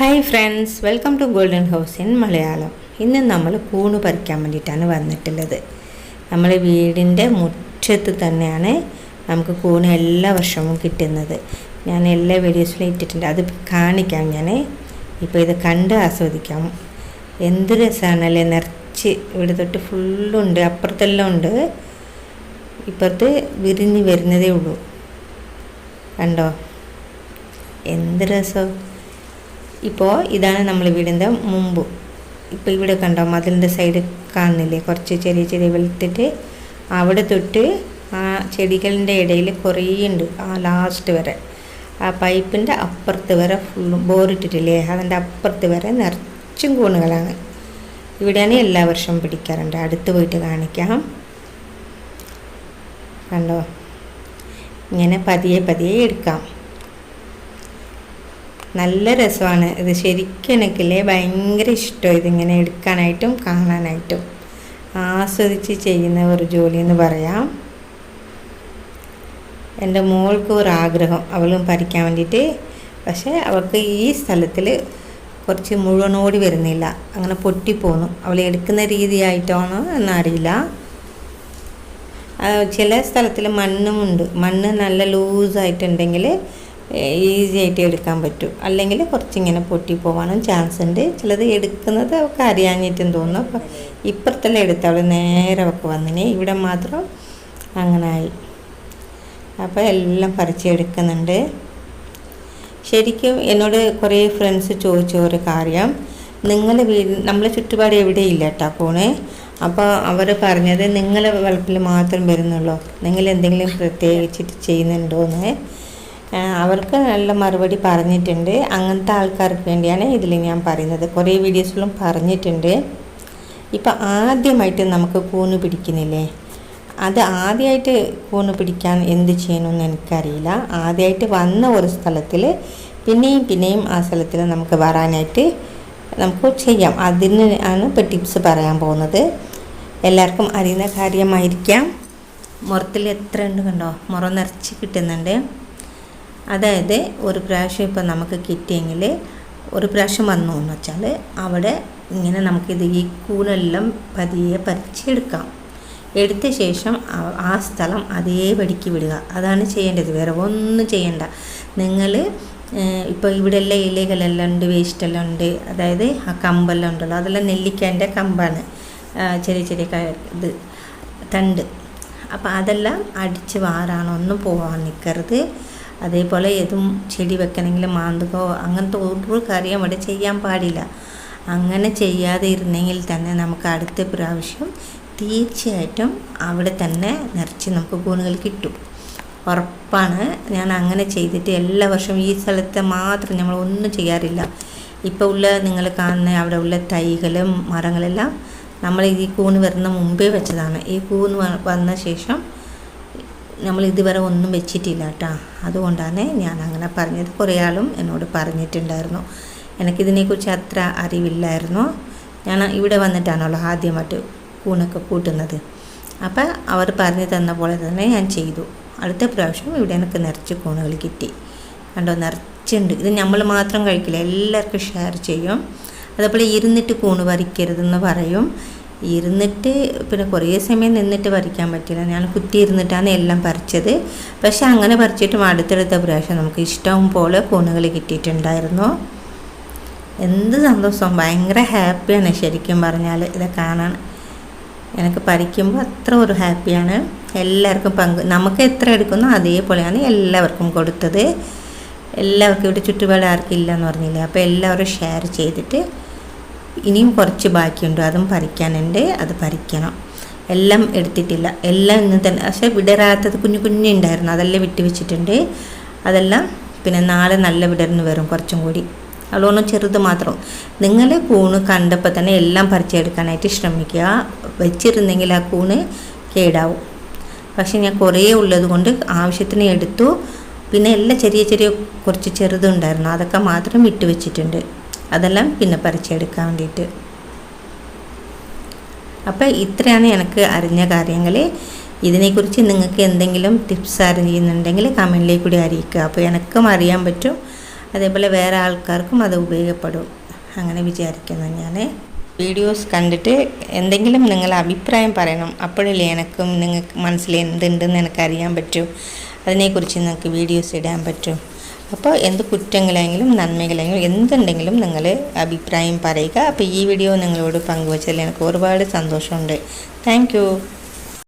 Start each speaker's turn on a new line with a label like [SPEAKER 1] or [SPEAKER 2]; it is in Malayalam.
[SPEAKER 1] Hi friends welcome to golden house in Malayalam ഇന്ന് നമ്മൾ കൂണ് പറിക്കാൻ വേണ്ടിയിട്ടാണ് വന്നിട്ടുള്ളത്. നമ്മൾ വീടിന്റെ മുറ്റത്ത് തന്നെയാണ് നമുക്ക് കൂണ് എല്ലാ വർഷവും കിട്ടുന്നത്. ഞാൻ എല്ലാ വീഡിയോസിലും ഇട്ടിട്ടുണ്ട്. അത് കാണിക്കാം ഞാൻ ഇപ്പോൾ ഇത് കണ്ട് ആസ്വദിക്കാം. എന്ത് രസമാണല്ലേ നിറച്ച് ഇവിടെ തൊട്ട് ഫുള്ളുണ്ട് അപ്പുറത്തെല്ലാം ഉണ്ട്. ഇപ്പുറത്ത് വിരിഞ്ഞ് വരുന്നതേ ഉള്ളൂ. കണ്ടോ? എന്ത് രസം? ഇപ്പോൾ ഇതാണ് നമ്മൾ വീടിന്റെ മുമ്പ്. ഇപ്പോൾ ഇവിടെ കണ്ടോ മതിലിന്റെ സൈഡ് കാണുന്നില്ലേ? കുറച്ച് ചെറിയ ചെറിയ വെളുത്തിട്ട് അവിടെ തൊട്ട് ആ ചെടികളുടെ ഇടയിൽ കുറേ ഉണ്ട് ആ ലാസ്റ്റ് വരെ. ആ പൈപ്പിന്റെ അപ്പുറത്ത് വരെ ഫുള്ള് ബോറിട്ടിട്ടില്ലേ അതിന്റെ അപ്പുറത്ത് വരെ നിറച്ചും കൂണുകളാണ്. ഇവിടെയാണ് എല്ലാ വർഷവും പിടിക്കാറുണ്ട്. അടുത്ത് പോയിട്ട് കാണിക്കാം. കണ്ടോ? ഇങ്ങനെ പതിയെ പതിയെ എടുക്കാം. നല്ല രസമാണ്. ഇത് ശരിക്കും എനിക്കില്ലേ ഭയങ്കര ഇഷ്ടം. ഇതിങ്ങനെ എടുക്കാനായിട്ടും കാണാനായിട്ടും. ആസ്വദിച്ച് ചെയ്യുന്ന ഒരു ജോലി എന്ന് പറയാം. എന്റെ മോൾക്ക് ഒരു ആഗ്രഹം. അവളും പഠിക്കാൻ വേണ്ടിയിട്ട്. പക്ഷേ അവൾക്ക് ഈ സ്ഥലത്തിൽ കുറച്ച് മുഴുവനോടി വരുന്നില്ല. അങ്ങനെ പൊട്ടിപ്പോന്നു അവൾ എടുക്കുന്ന രീതിയായിട്ടാണോ എന്നറിയില്ല. ചില സ്ഥലത്തിൽ മണ്ണുമുണ്ട് മണ്ണ് നല്ല ലൂസായിട്ടുണ്ടെങ്കിൽ ഈസി ആയിട്ട് എടുക്കാൻ പറ്റും. അല്ലെങ്കിൽ കുറച്ചിങ്ങനെ പൊട്ടി പൊട്ടിപ്പോവാനും ചാൻസ് ഉണ്ട്. ചിലത് എടുക്കുന്നത് അവൾക്ക് അറിയാഞ്ഞിട്ടും തോന്നും. അപ്പം ഇപ്പുറത്തെല്ലാം എടുത്ത് അവൾ നേരെ അവൾക്ക് വന്നിന്. ഇവിടെ മാത്രം അങ്ങനെ ആയി. അപ്പോൾ എല്ലാം പറിച്ചെടുക്കുന്നുണ്ട് ശരിക്കും എന്നോട് കുറേ ഫ്രണ്ട്സ് ചോദിച്ച ഒരു കാര്യം. നിങ്ങളെ വീട് നമ്മളെ ചുറ്റുപാട് എവിടെയില്ല കേട്ടോ കൂണ് അപ്പോൾ അവർ പറഞ്ഞത് നിങ്ങളെ വളപ്പിൽ മാത്രം വരുന്നുള്ളൂ. നിങ്ങൾ എന്തെങ്കിലും പ്രത്യേകിച്ചിട്ട് ചെയ്യുന്നുണ്ടോയെന്ന് അവർക്ക് നല്ല മറുപടി പറഞ്ഞിട്ടുണ്ട്. അങ്ങനത്തെ ആൾക്കാർക്ക് വേണ്ടിയാണ് ഇതിൽ ഞാൻ പറയുന്നത്. കുറേ വീഡിയോസിലും പറഞ്ഞിട്ടുണ്ട്. ഇപ്പം ആദ്യമായിട്ട് നമുക്ക് കൂണ് പിടിക്കുന്നില്ലേ? അത് ആദ്യമായിട്ട് കൂണ് പിടിക്കാൻ എന്ത് ചെയ്യണമെന്ന് എനിക്കറിയില്ല. ആദ്യമായിട്ട് വന്ന ഒരു സ്ഥലത്തിൽ പിന്നെയും പിന്നെയും ആ സ്ഥലത്തിൽ നമുക്ക് വരാനായിട്ട് നമുക്ക് ചെയ്യാം. അതിന് ആണ് ഇപ്പോൾ ടിപ്സ് പറയാൻ പോകുന്നത്. എല്ലാവർക്കും അറിയുന്ന കാര്യമായിരിക്കാം. മുറത്തിൽ എത്ര ഉണ്ട് കണ്ടോ? മുറ നിറച്ച് കിട്ടുന്നുണ്ട്. അതായത് ഒരു പ്രാവശ്യം ഇപ്പോൾ നമുക്ക് കിട്ടിയെങ്കിൽ ഒരു പ്രാവശ്യം വന്നു എന്ന് വെച്ചാൽ അവിടെ ഇങ്ങനെ നമുക്കിത് ഈ കൂണെല്ലാം പതിയെ പറിച്ചെടുക്കാം. എടുത്ത ശേഷം ആ- സ്ഥലം അതേപടിക്ക് വിടുക. അതാണ് ചെയ്യേണ്ടത്. വേറെ ഒന്നും ചെയ്യണ്ട. നിങ്ങൾ ഇപ്പോൾ ഇവിടെ എല്ലാം ഇലകളെല്ലാം ഉണ്ട് വേസ്റ്റെല്ലാം ഉണ്ട്. അതായത് ആ കമ്പെല്ലാം ഉണ്ടല്ലോ. അതെല്ലാം നെല്ലിക്കേന്റെ കമ്പാണ്. ചെറിയ ചെറിയ ഇത് തണ്ട്. അപ്പോൾ അതെല്ലാം അടിച്ച് വാറാണ് ഒന്നും പോകാൻ നിൽക്കരുത്. അതേപോലെ ഏതും ചെടി വെക്കണമെങ്കിൽ മാന്തുകയോ അങ്ങനത്തെ ഒരു കാര്യം അവിടെ ചെയ്യാൻ പാടില്ല. അങ്ങനെ ചെയ്യാതെ ഇരുന്നെങ്കിൽ തന്നെ നമുക്ക് അടുത്ത പ്രാവശ്യം തീർച്ചയായിട്ടും അവിടെ തന്നെ നിറച്ച് നമുക്ക് കൂണുകൾ കിട്ടും. ഉറപ്പാണ്. ഞാൻ അങ്ങനെ ചെയ്തിട്ട് എല്ലാ വർഷവും ഈ സ്ഥലത്തെ മാത്രം നമ്മൾ ഒന്നും ചെയ്യാറില്ല. ഇപ്പോൾ ഉള്ള നിങ്ങൾ കാണുന്ന അവിടെ ഉള്ള തൈകളും മരങ്ങളെല്ലാം നമ്മൾ ഈ കൂണ് വരുന്ന മുമ്പേ വെച്ചതാണ്. ഈ കൂന്ന് വന്ന ശേഷം നമ്മൾ ഇതുവരെ ഒന്നും വെച്ചിട്ടില്ല കേട്ടോ. അതുകൊണ്ടാണ് ഞാൻ അങ്ങനെ പറഞ്ഞത്. കുറേ ആളും എന്നോട് പറഞ്ഞിട്ടുണ്ടായിരുന്നു. എനിക്കിതിനെക്കുറിച്ച് അത്ര അറിവില്ലായിരുന്നു. ഞാൻ ഇവിടെ വന്നിട്ടാണല്ലോ ആദ്യമായിട്ട് കൂണൊക്കെ കൂട്ടുന്നത്. അപ്പം അവർ പറഞ്ഞു തന്ന പോലെ തന്നെ ഞാൻ ചെയ്തു. അടുത്ത പ്രാവശ്യം ഇവിടെ എനിക്ക് നിറച്ച് കൂണുകൾ കിട്ടി. കണ്ടോ നിറച്ചുണ്ട്. ഇത് നമ്മൾ മാത്രം കഴിക്കില്ല. എല്ലാവർക്കും ഷെയർ ചെയ്യും. അതേപോലെ ഇരുന്നിട്ട് കൂണ് വരയ്ക്കരുതെന്ന് പറയും. ഇരുന്നിട്ട് പിന്നെ കുറേ സമയം നിന്നിട്ട് പറിക്കാൻ പറ്റില്ല. ഞാൻ കുത്തി ഇരുന്നിട്ടാണ് എല്ലാം പറിച്ചത്. പക്ഷെ അങ്ങനെ പറിച്ചിട്ടും അടുത്തടുത്ത പ്രാവശ്യം നമുക്ക് ഇഷ്ടം പോലെ കൂണുകൾ കിട്ടിയിട്ടുണ്ടായിരുന്നു. എന്ത് സന്തോഷം. ഭയങ്കര ഹാപ്പിയാണ് ശരിക്കും പറഞ്ഞാൽ ഇത് കാണാൻ. എനിക്ക് പറിക്കുമ്പോൾ അത്ര ഒരു ഹാപ്പിയാണ്. എല്ലാവർക്കും പങ്ക് നമുക്ക് എത്ര എടുക്കുന്നോ അതേപോലെയാണ് എല്ലാവർക്കും കൊടുത്തത്. എല്ലാവർക്കും ഇവിടെ ചുറ്റുപാട് ആർക്കില്ല എന്ന് പറഞ്ഞില്ലേ? അപ്പോൾ എല്ലാവരും ഷെയർ ചെയ്തിട്ട് ഇനിയും കുറച്ച് ബാക്കിയുണ്ട്. അതും പറിക്കാനുണ്ട്. അത് പറിക്കണം. എല്ലാം എടുത്തിട്ടില്ല. എല്ലാം ഇന്ന് തന്നെ. പക്ഷേ വിടരാത്തത് കുഞ്ഞു കുഞ്ഞുണ്ടായിരുന്നു അതെല്ലാം വിട്ടു വെച്ചിട്ടുണ്ട്. അതെല്ലാം പിന്നെ നാളെ നല്ല വിടർന്ന് വരും കുറച്ചും കൂടി. അതുകൊണ്ട് ചെറുത് മാത്രം. നിങ്ങൾ കൂണ് കണ്ടപ്പോൾ തന്നെ എല്ലാം പറിച്ചെടുക്കാനായിട്ട് ശ്രമിക്കുക. വെച്ചിരുന്നെങ്കിൽ ആ കൂണ് കേടാവും. പക്ഷെ ഞാൻ കുറേ ഉള്ളത് കൊണ്ട് ആവശ്യത്തിന് എടുത്തു. പിന്നെ എല്ലാം ചെറിയ ചെറിയ കുറച്ച് ചെറുതുണ്ടായിരുന്നു. അതൊക്കെ മാത്രം വിട്ട് വെച്ചിട്ടുണ്ട്. അതെല്ലാം പിന്നെ പറിച്ചെടുക്കാൻ വേണ്ടിയിട്ട്. അപ്പോൾ ഇത്രയാണ് എനിക്ക് അറിഞ്ഞ കാര്യങ്ങൾ ഇതിനെക്കുറിച്ച് നിങ്ങൾക്ക് എന്തെങ്കിലും ടിപ്സ് അറിയുന്നുണ്ടെങ്കിൽ കമന്റിലേക്ക് കൂടി അറിയിക്കുക. അപ്പോൾ എനിക്കും അറിയാൻ പറ്റും. അതേപോലെ വേറെ ആൾക്കാർക്കും അത് ഉപയോഗപ്പെടും. അങ്ങനെ വിചാരിക്കുന്നു ഞാൻ വീഡിയോസ് കണ്ടിട്ട് എന്തെങ്കിലും നിങ്ങൾ അഭിപ്രായം പറയണം. അപ്പോഴല്ലേ എനിക്കും നിങ്ങൾക്ക് മനസ്സിൽ എന്തുണ്ടെന്ന് എനിക്കറിയാൻ പറ്റും. അതിനെക്കുറിച്ച് നിങ്ങൾക്ക് വീഡിയോസ് ഇടാൻ പറ്റും. അപ്പോൾ എന്ത് കുറ്റങ്ങളെങ്കിലും നന്മകളെങ്കിലും എന്തുണ്ടെങ്കിലും നിങ്ങൾ അഭിപ്രായം പറയുക. അപ്പോൾ ഈ വീഡിയോ നിങ്ങളോട് പങ്കുവച്ചതിൽ എനിക്ക് ഒരുപാട് സന്തോഷമുണ്ട്. താങ്ക്